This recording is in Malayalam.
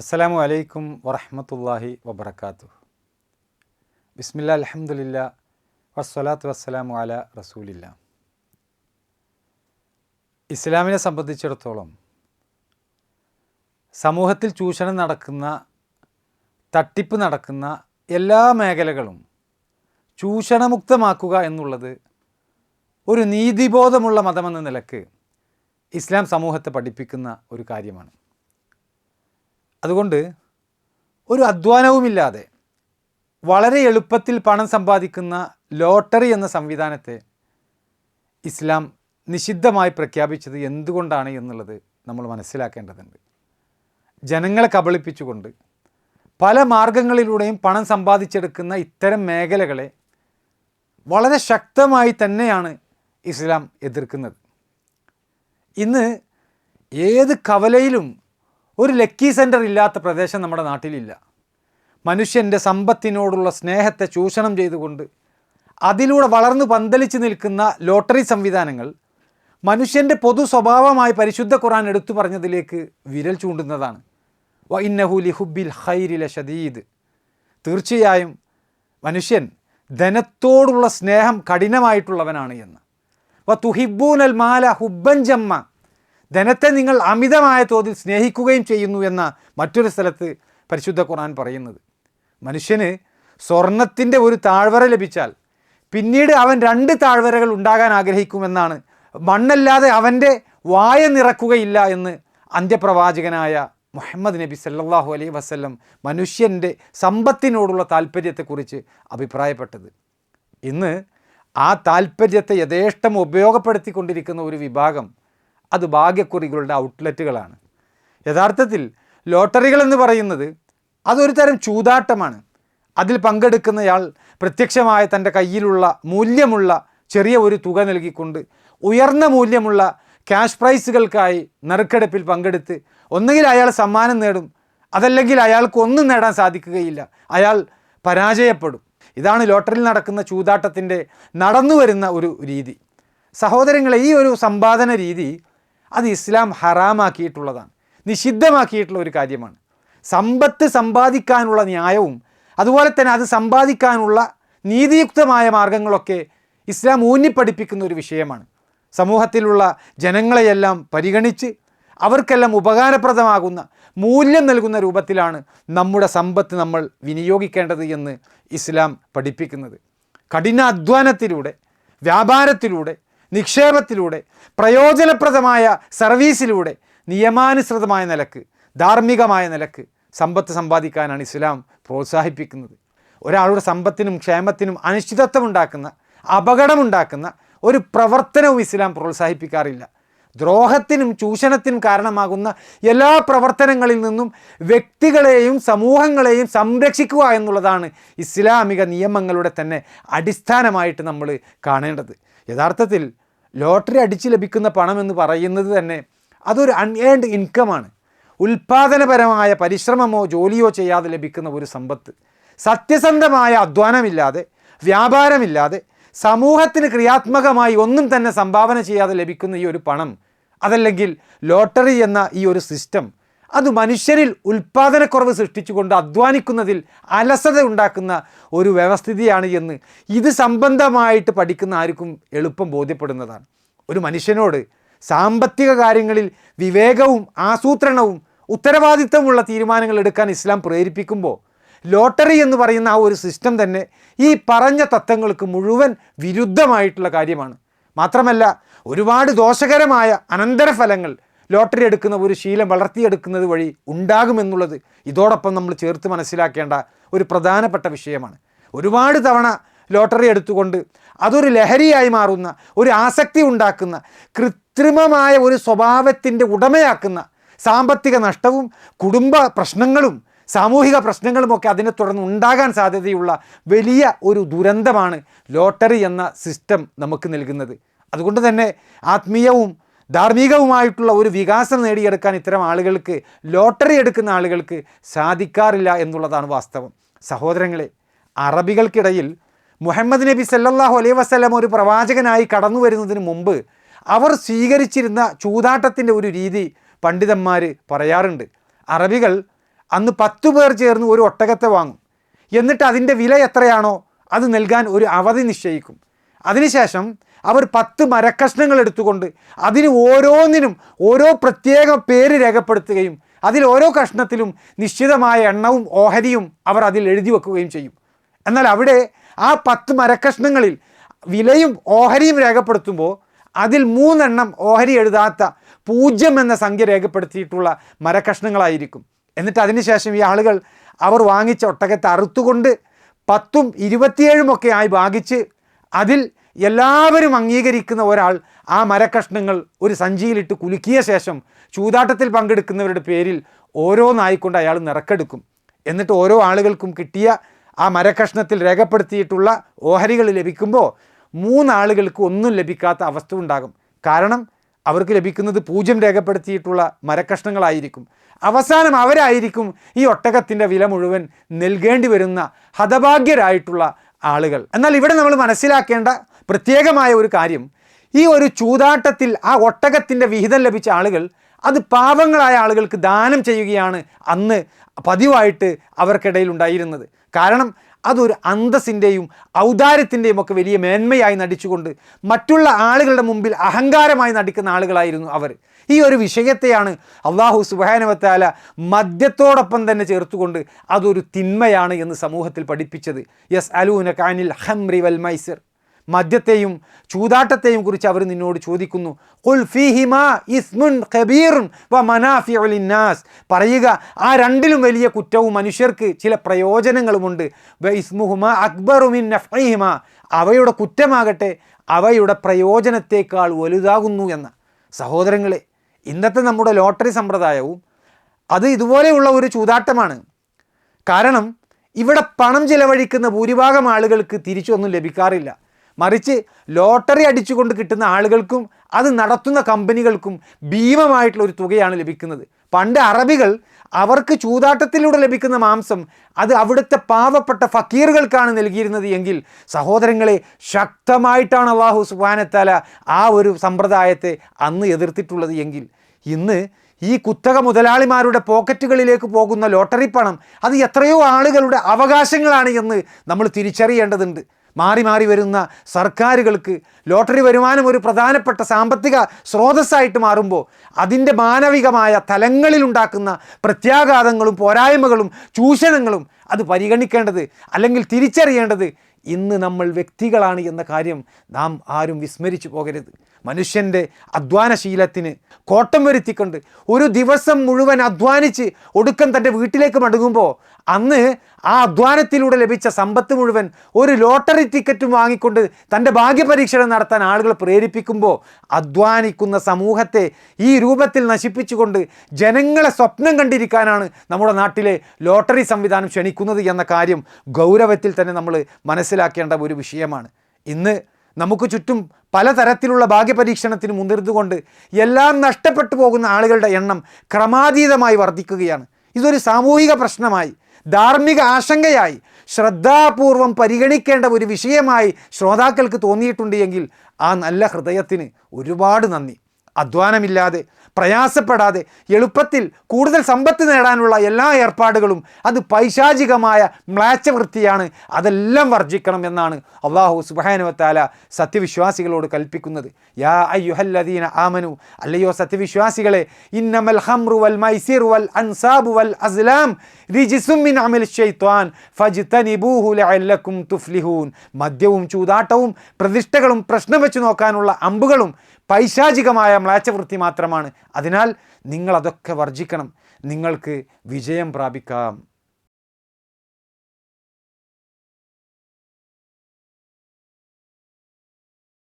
അസ്സലാമു അലൈക്കും വറഹമത്തല്ലാഹി വബർക്കാത്തു ബിസ്മില്ല അലഹമുല്ല വസ്സലാത്തു വസ്സലാമു അല റസൂലില്ല. ഇസ്ലാമിനെ സംബന്ധിച്ചിടത്തോളം സമൂഹത്തിൽ ചൂഷണം നടക്കുന്ന തട്ടിപ്പ് നടക്കുന്ന എല്ലാ മേഖലകളും ചൂഷണമുക്തമാക്കുക എന്നുള്ളത് ഒരു നീതിബോധമുള്ള മതമെന്ന നിലയ്ക്ക് ഇസ്ലാം സമൂഹത്തെ പഠിപ്പിക്കുന്ന ഒരു കാര്യമാണ്. അതുകൊണ്ട് ഒരു അധ്വാനവുമില്ലാതെ വളരെ എളുപ്പത്തിൽ പണം സമ്പാദിക്കുന്ന ലോട്ടറി എന്ന സംവിധാനത്തെ ഇസ്ലാം നിഷിദ്ധമായി പ്രഖ്യാപിച്ചത് എന്തുകൊണ്ടാണ് എന്നുള്ളത് നമ്മൾ മനസ്സിലാക്കേണ്ടതുണ്ട്. ജനങ്ങളെ കബളിപ്പിച്ചുകൊണ്ട് പല മാർഗങ്ങളിലൂടെയും പണം സമ്പാദിച്ചെടുക്കുന്ന ഇത്തരം മേഖലകളെ വളരെ ശക്തമായി തന്നെയാണ് ഇസ്ലാം എതിർക്കുന്നത്. ഇന്ന് ഏത് കവലയിലും ഒരു ലക്കി സെന്റർ ഇല്ലാത്ത പ്രദേശം നമ്മുടെ നാട്ടിലില്ല. മനുഷ്യന്റെ സമ്പത്തിനോടുള്ള സ്നേഹത്തെ ചൂഷണം ചെയ്തുകൊണ്ട് അതിലൂടെ വളർന്നു പന്തലിച്ച് നിൽക്കുന്ന ലോട്ടറി സംവിധാനങ്ങൾ മനുഷ്യന്റെ പൊതു സ്വഭാവമായി പരിശുദ്ധ ഖുറാൻ എടുത്തു പറഞ്ഞതിലേക്ക് വിരൽ ചൂണ്ടുന്നതാണ്. വ ലിഹുബിൽ ഹൈരില ഷദീദ് തീർച്ചയായും മനുഷ്യൻ ധനത്തോടുള്ള സ്നേഹം കഠിനമായിട്ടുള്ളവനാണ് എന്ന്. വ തുഹിബൂൻ അൽ മാല ഹുബൻ ജമ്മ. ധനത്തെ നിങ്ങൾ അമിതമായ തോതിൽ സ്നേഹിക്കുകയും ചെയ്യുന്നു എന്ന മറ്റൊരു സ്ഥലത്ത് പരിശുദ്ധ ഖുർആൻ പറയുന്നത്. മനുഷ്യന് സ്വർണത്തിന്റെ ഒരു താഴ്വര ലഭിച്ചാൽ പിന്നീട് അവൻ രണ്ട് താഴ്വരകൾ ഉണ്ടാകാൻ ആഗ്രഹിക്കുമെന്നാണ്. മണ്ണല്ലാതെ അവന്റെ വായ നിറക്കുകയില്ല എന്ന് അന്ത്യപ്രവാചകനായ മുഹമ്മദ് നബി സല്ലാഹു അലൈഹി വസ്ല്ലം മനുഷ്യന്റെ സമ്പത്തിനോടുള്ള താല്പര്യത്തെക്കുറിച്ച് അഭിപ്രായപ്പെട്ടത്. ഇന്ന് ആ താല്പര്യത്തെ യഥേഷ്ടം ഉപയോഗപ്പെടുത്തിക്കൊണ്ടിരിക്കുന്ന ഒരു വിഭാഗം അത് ഭാഗ്യക്കുറികളുടെ ഔട്ട്ലെറ്റുകളാണ്. യഥാർത്ഥത്തിൽ ലോട്ടറികൾ എന്ന് പറയുന്നത് അതൊരു തരം ചൂതാട്ടമാണ്. അതിൽ പങ്കെടുക്കുന്നയാൾ പ്രത്യക്ഷമായ തന്റെ കയ്യിലുള്ള മൂല്യമുള്ള ചെറിയ ഒരു തുക നൽകിക്കൊണ്ട് ഉയർന്ന മൂല്യമുള്ള ക്യാഷ് പ്രൈസുകൾക്കായി നറുക്കെടുപ്പിൽ പങ്കെടുത്ത് ഒന്നുകിൽ അയാൾ സമ്മാനം നേടും അതല്ലെങ്കിൽ അയാൾക്ക് ഒന്നും നേടാൻ സാധിക്കുകയില്ല. അയാൾ പരാജയപ്പെടും. ഇതാണ് ലോട്ടറിയിൽ നടക്കുന്ന ചൂതാട്ടത്തിന്റെ നടന്നു വരുന്ന ഒരു രീതി. സഹോദരങ്ങളെ ഈ ഒരു സമ്പാദന രീതി അത് ഇസ്ലാം ഹറാമാക്കിയിട്ടുള്ളതാണ്. നിഷിദ്ധമാക്കിയിട്ടുള്ള ഒരു കാര്യമാണ്. സമ്പത്ത് സമ്പാദിക്കാനുള്ള ന്യായവും അതുപോലെ തന്നെ അത് സമ്പാദിക്കാനുള്ള നീതിയുക്തമായ മാർഗങ്ങളൊക്കെ ഇസ്ലാം ഊന്നിപ്പഠിപ്പിക്കുന്ന ഒരു വിഷയമാണ്. സമൂഹത്തിലുള്ള ജനങ്ങളെയെല്ലാം പരിഗണിച്ച് അവർക്കെല്ലാം ഉപകാരപ്രദമാകുന്ന മൂല്യം നൽകുന്ന രൂപത്തിലാണ് നമ്മുടെ സമ്പത്ത് നമ്മൾ വിനിയോഗിക്കേണ്ടത് എന്ന് ഇസ്ലാം പഠിപ്പിക്കുന്നത്. കഠിനാധ്വാനത്തിലൂടെ വ്യാപാരത്തിലൂടെ നിക്ഷേപത്തിലൂടെ പ്രയോജനപ്രദമായ സർവീസിലൂടെ നിയമാനുസൃതമായ നിലയ്ക്ക് ധാർമ്മികമായ നിലയ്ക്ക് സമ്പത്ത് സമ്പാദിക്കാനാണ് ഇസ്ലാം പ്രോത്സാഹിപ്പിക്കുന്നത്. ഒരാളുടെ സമ്പത്തിനും ക്ഷേമത്തിനും അനിശ്ചിതത്വം ഉണ്ടാക്കുന്ന അപകടമുണ്ടാക്കുന്ന ഒരു പ്രവർത്തനവും ഇസ്ലാം പ്രോത്സാഹിപ്പിക്കാറില്ല. ദ്രോഹത്തിനും ചൂഷണത്തിനും കാരണമാകുന്ന എല്ലാ പ്രവർത്തനങ്ങളിൽ നിന്നും വ്യക്തികളെയും സമൂഹങ്ങളെയും സംരക്ഷിക്കുക എന്നുള്ളതാണ് ഇസ്ലാമിക നിയമങ്ങളുടെ തന്നെ അടിസ്ഥാനമായിട്ട് നമ്മൾ കാണേണ്ടത്. യഥാർത്ഥത്തിൽ ലോട്ടറി അടിച്ച് ലഭിക്കുന്ന പണം എന്ന് പറയുന്നത് തന്നെ അതൊരു അൺഏൺഡ് ഇൻകമാണ് ഉൽപാദനപരമായ പരിശ്രമമോ ജോലിയോ ചെയ്യാതെ ലഭിക്കുന്ന ഒരു സമ്പത്ത്. സത്യസന്ധമായ അധ്വാനമില്ലാതെ വ്യാപാരമില്ലാതെ സമൂഹത്തിന് ക്രിയാത്മകമായി ഒന്നും തന്നെ സംഭാവന ചെയ്യാതെ ലഭിക്കുന്ന ഈ ഒരു പണം അതല്ലെങ്കിൽ ലോട്ടറി എന്ന ഈ ഒരു സിസ്റ്റം അത് മനുഷ്യരിൽ ഉൽപ്പാദനക്കുറവ് സൃഷ്ടിച്ചുകൊണ്ട് അധ്വാനിക്കുന്നതിൽ അലസത ഉണ്ടാക്കുന്ന ഒരു വ്യവസ്ഥിതിയാണ് എന്ന് ഇത് സംബന്ധമായിട്ട് പഠിക്കുന്ന ആർക്കും എളുപ്പം ബോധ്യപ്പെടുന്നതാണ്. ഒരു മനുഷ്യനോട് സാമ്പത്തിക കാര്യങ്ങളിൽ വിവേകവും ആസൂത്രണവും ഉത്തരവാദിത്തമുള്ള തീരുമാനങ്ങൾ എടുക്കാൻ ഇസ്ലാം പ്രേരിപ്പിക്കുമ്പോൾ ലോട്ടറി എന്ന് പറയുന്ന ആ ഒരു സിസ്റ്റം തന്നെ ഈ പറഞ്ഞ തത്വങ്ങൾക്ക് മുഴുവൻ വിരുദ്ധമായിട്ടുള്ള കാര്യമാണ്. മാത്രമല്ല ഒരുപാട് ദോഷകരമായ അനന്തരഫലങ്ങൾ ലോട്ടറി എടുക്കുന്ന ഒരു ശീലം വളർത്തിയെടുക്കുന്നത് വഴി ഉണ്ടാകുമെന്നുള്ളത് ഇതോടൊപ്പം നമ്മൾ ചേർത്ത് മനസ്സിലാക്കേണ്ട ഒരു പ്രധാനപ്പെട്ട വിഷയമാണ്. ഒരുപാട് തവണ ലോട്ടറി എടുത്തുകൊണ്ട് അതൊരു ലഹരിയായി മാറുന്ന ഒരു ആസക്തി ഉണ്ടാക്കുന്ന കൃത്രിമമായ ഒരു സ്വഭാവത്തിന്റെ ഉടമയാക്കുന്ന സാമ്പത്തിക നഷ്ടവും കുടുംബ പ്രശ്നങ്ങളും സാമൂഹിക പ്രശ്നങ്ങളുമൊക്കെ അതിനെ തുടർന്ന് ഉണ്ടാകാൻ സാധ്യതയുള്ള വലിയ ഒരു ദുരന്തമാണ് ലോട്ടറി എന്ന സിസ്റ്റം നമുക്ക് നൽകുന്നത്. അതുകൊണ്ട് തന്നെ ആത്മീയവും ധാർമ്മികവുമായിട്ടുള്ള ഒരു വികാസം നേടിയെടുക്കാൻ ഇത്തരം ആളുകൾക്ക് ലോട്ടറി എടുക്കുന്ന ആളുകൾക്ക് സാധിക്കാറില്ല എന്നുള്ളതാണ് വാസ്തവം. സഹോദരങ്ങളെ അറബികൾക്കിടയിൽ മുഹമ്മദ് നബി സല്ലാഹു അലൈ വസല്ലം ഒരു പ്രവാചകനായി കടന്നു വരുന്നതിന് മുമ്പ് അവർ സ്വീകരിച്ചിരുന്ന ചൂതാട്ടത്തിന്റെ ഒരു രീതി പണ്ഡിതന്മാർ പറയാറുണ്ട്. അറബികൾ അന്ന് പത്തു പേർ ചേർന്ന് ഒരു ഒട്ടകത്തെ വാങ്ങും. എന്നിട്ട് അതിന്റെ വില എത്രയാണോ അത് നൽകാൻ ഒരു അവധി നിശ്ചയിക്കും. അതിനുശേഷം അവർ പത്ത് മരക്കഷ്ണങ്ങൾ എടുത്തുകൊണ്ട് അതിന് ഓരോന്നിനും ഓരോ പ്രത്യേക പേര് രേഖപ്പെടുത്തുകയും അതിൽ ഓരോ കഷ്ണത്തിലും നിശ്ചിതമായ എണ്ണവും ഓഹരിയും അവർ അതിൽ എഴുതി വെക്കുകയും ചെയ്യും. എന്നാൽ അവിടെ ആ പത്ത് മരക്കഷ്ണങ്ങളിൽ വിലയും ഓഹരിയും രേഖപ്പെടുത്തുമ്പോൾ അതിൽ മൂന്നെണ്ണം ഓഹരി എഴുതാത്ത പൂജ്യം എന്ന സംഖ്യ രേഖപ്പെടുത്തിയിട്ടുള്ള മരക്കഷ്ണങ്ങളായിരിക്കും. എന്നിട്ട് അതിനുശേഷം ഈ ആളുകൾ അവർ വാങ്ങിച്ച ഒട്ടകത്തെ അറുത്തുകൊണ്ട് പത്തും ഇരുപത്തിയേഴുമൊക്കെ ആയി ഭാഗിച്ച് അതിൽ എല്ലാവരും അംഗീകരിക്കുന്ന ഒരാൾ ആ മരക്കഷ്ണങ്ങൾ ഒരു സഞ്ചിയിലിട്ട് കുലുക്കിയ ശേഷം ചൂതാട്ടത്തിൽ പങ്കെടുക്കുന്നവരുടെ പേരിൽ ഓരോന്നായിക്കൊണ്ട് അയാൾ നിറക്കെടുക്കും. എന്നിട്ട് ഓരോ ആളുകൾക്കും കിട്ടിയ ആ മരക്കഷ്ണത്തിൽ രേഖപ്പെടുത്തിയിട്ടുള്ള ഓഹരികൾ ലഭിക്കുമ്പോൾ മൂന്നാളുകൾക്ക് ഒന്നും ലഭിക്കാത്ത അവസ്ഥ ഉണ്ടാകും. കാരണം അവർക്ക് ലഭിക്കുന്നത് പൂജ്യം രേഖപ്പെടുത്തിയിട്ടുള്ള മരക്കഷ്ണങ്ങളായിരിക്കും. അവസാനം അവരായിരിക്കും ഈ ഒട്ടകത്തിന്റെ വില മുഴുവൻ നൽകേണ്ടി വരുന്ന ഹതഭാഗ്യരായിട്ടുള്ള ആളുകൾ. എന്നാൽ ഇവിടെ നമ്മൾ മനസ്സിലാക്കേണ്ട പ്രത്യേകമായ ഒരു കാര്യം. ഈ ഒരു ചൂതാട്ടത്തിൽ ആ ഒട്ടകത്തിന്റെ വിഹിതം ലഭിച്ച ആളുകൾ അത് പാവങ്ങളായ ആളുകൾക്ക് ദാനം ചെയ്യുകയാണ് അന്ന് പതിവായിട്ട് അവർക്കിടയിൽ ഉണ്ടായിരുന്നത്. കാരണം അതൊരു അന്തസ്സിന്റെയും ഔദാര്യത്തിന്റെയും ഒക്കെ വലിയ മേന്മയായി നടിച്ചുകൊണ്ട് മറ്റുള്ള ആളുകളുടെ മുമ്പിൽ അഹങ്കാരമായി നടിക്കുന്ന ആളുകളായിരുന്നു അവർ. ഈ ഒരു വിഷയത്തെയാണ് അള്ളാഹു സുബാനവത്താല മദ്യത്തോടൊപ്പം തന്നെ ചേർത്തുകൊണ്ട് അതൊരു തിന്മയാണ് എന്ന് സമൂഹത്തിൽ പഠിപ്പിച്ചത്. യെസ് അലൂന കാനിൽ ഹംറി വൽ മൈസിർ. മദ്യത്തെയും ചൂതാട്ടത്തെയും കുറിച്ച് അവർ നിന്നോട് ചോദിക്കുന്നു. ഫീഹിമാ ഇസ്മുൻ ഖബീറും പറയുക ആ രണ്ടിലും വലിയ കുറ്റവും മനുഷ്യർക്ക് ചില പ്രയോജനങ്ങളുമുണ്ട്. വ ഇസ്മുഹുമാ അക്ബറു മിൻ നഫ്ഇഹിമാ അവയുടെ കുറ്റമാകട്ടെ അവയുടെ പ്രയോജനത്തേക്കാൾ വലുതാകുന്നു എന്ന. സഹോദരങ്ങളെ ഇന്നത്തെ നമ്മുടെ ലോട്ടറി സമ്പ്രദായവും അത് ഇതുപോലെയുള്ള ഒരു ചൂതാട്ടമാണ്. കാരണം ഇവിടെ പണം ചിലവഴിക്കുന്ന ഭൂരിഭാഗം ആളുകൾക്ക് തിരിച്ചൊന്നും ലഭിക്കാറില്ല. മറിച്ച് ലോട്ടറി അടിച്ചുകൊണ്ട് കിട്ടുന്ന ആളുകൾക്കും അത് നടത്തുന്ന കമ്പനികൾക്കും ഭീമമായിട്ടുള്ള ഒരു തുകയാണ് ലഭിക്കുന്നത്. പണ്ട് അറബികൾ അവർക്ക് ചൂതാട്ടത്തിലൂടെ ലഭിക്കുന്ന മാംസം അത് അവിടുത്തെ പാവപ്പെട്ട ഫക്കീറുകൾക്കാണ് നൽകിയിരുന്നത് എങ്കിൽ സഹോദരങ്ങളെ ശക്തമായിട്ടാണ് അള്ളാഹു സുബാനത്താല ആ ഒരു സമ്പ്രദായത്തെ അന്ന് എതിർത്തിട്ടുള്ളത് എങ്കിൽ ഇന്ന് ഈ കുത്തക മുതലാളിമാരുടെ പോക്കറ്റുകളിലേക്ക് പോകുന്ന ലോട്ടറി പണം അത് എത്രയോ ആളുകളുടെ അവകാശങ്ങളാണ് എന്ന് നമ്മൾ തിരിച്ചറിയേണ്ടതുണ്ട്. മാറി മാറി വരുന്ന സർക്കാരുകൾക്ക് ലോട്ടറി വരുമാനം ഒരു പ്രധാനപ്പെട്ട സാമ്പത്തിക സ്രോതസ്സായിട്ട് മാറുമ്പോൾ അതിന്റെ മാനവികമായ തലങ്ങളിലുണ്ടാക്കുന്ന പ്രത്യാഘാതങ്ങളും പോരായ്മകളും ചൂഷണങ്ങളും അത് പരിഗണിക്കേണ്ടത് അല്ലെങ്കിൽ തിരിച്ചറിയേണ്ടത് ഇന്ന് നമ്മൾ വ്യക്തികളാണ് എന്ന കാര്യം നാം ആരും വിസ്മരിച്ചു പോകരുത്. മനുഷ്യന്റെ അധ്വാനശീലത്തിന് കോട്ടം വരുത്തിക്കൊണ്ട് ഒരു ദിവസം മുഴുവൻ അധ്വാനിച്ച് ഒടുക്കം തന്റെ വീട്ടിലേക്ക് മടങ്ങുമ്പോൾ അന്ന് ആ അധ്വാനത്തിലൂടെ ലഭിച്ച സമ്പത്ത് മുഴുവൻ ഒരു ലോട്ടറി ടിക്കറ്റും വാങ്ങിക്കൊണ്ട് തന്റെ ഭാഗ്യപരീക്ഷണം നടത്താൻ ആളുകൾ പ്രേരിപ്പിക്കുമ്പോൾ അധ്വാനിക്കുന്ന സമൂഹത്തെ ഈ രൂപത്തിൽ നശിപ്പിച്ചുകൊണ്ട് ജനങ്ങളെ സ്വപ്നം കണ്ടിരിക്കാനാണ് നമ്മുടെ നാട്ടിലെ ലോട്ടറി സംവിധാനം ക്ഷണിക്കുന്നത് എന്ന കാര്യം ഗൗരവത്തിൽ തന്നെ നമ്മൾ മനസ്സിലാക്കേണ്ട ഒരു വിഷയമാണ്. ഇന്ന് നമുക്ക് ചുറ്റും പലതരത്തിലുള്ള ഭാഗ്യപരീക്ഷണത്തിന് മുതിർന്നുകൊണ്ട് എല്ലാം നഷ്ടപ്പെട്ടു പോകുന്ന ആളുകളുടെ എണ്ണം ക്രമാതീതമായി വർദ്ധിക്കുകയാണ്. ഇതൊരു സാമൂഹിക പ്രശ്നമായി ധാർമ്മിക ആശങ്കയായി ശ്രദ്ധാപൂർവം പരിഗണിക്കേണ്ട ഒരു വിഷയമായി ശ്രോതാക്കൾക്ക് തോന്നിയിട്ടുണ്ട് ആ നല്ല ഹൃദയത്തിന് ഒരുപാട് നന്ദി. അധ്വാനമില്ലാതെ പ്രയാസപ്പെടാതെ എളുപ്പത്തിൽ കൂടുതൽ സമ്പത്ത് നേടാനുള്ള എല്ലാ ഏർപ്പാടുകളും അത് പൈശാചികമായ മ്ലാച്ചവൃത്തിയാണ് അതെല്ലാം വർജിക്കണം എന്നാണ് അള്ളാഹു സുബാനുവത്താല സത്യവിശ്വാസികളോട് കൽപ്പിക്കുന്നത്. യാ അയ്യുഹല്ലദീന ആമനു. അല്ലയോ സത്യവിശ്വാസികളെ ഇന്നമൽ ഹംറു വൽ മൈസിർ വൽ അൻസാബ് വൽ അസ്ലാം റിജിസുമിൻ അമൽ ഷൈത്വാൻ ഫജ്തനിബൂഹു ലഅല്ലക്കും തുഫ്ലിഹൂൻ. മദ്യവും ചൂതാട്ടവും പ്രതിഷ്ഠകളും പ്രശ്നം വെച്ച് നോക്കാനുള്ള അമ്പുകളും പൈശാചികമായ മ്ലാച്ചവൃത്തി മാത്രമാണ്. അതിനാൽ നിങ്ങളതൊക്കെ വർജിക്കണം നിങ്ങൾക്ക് വിജയം പ്രാപിക്കാം.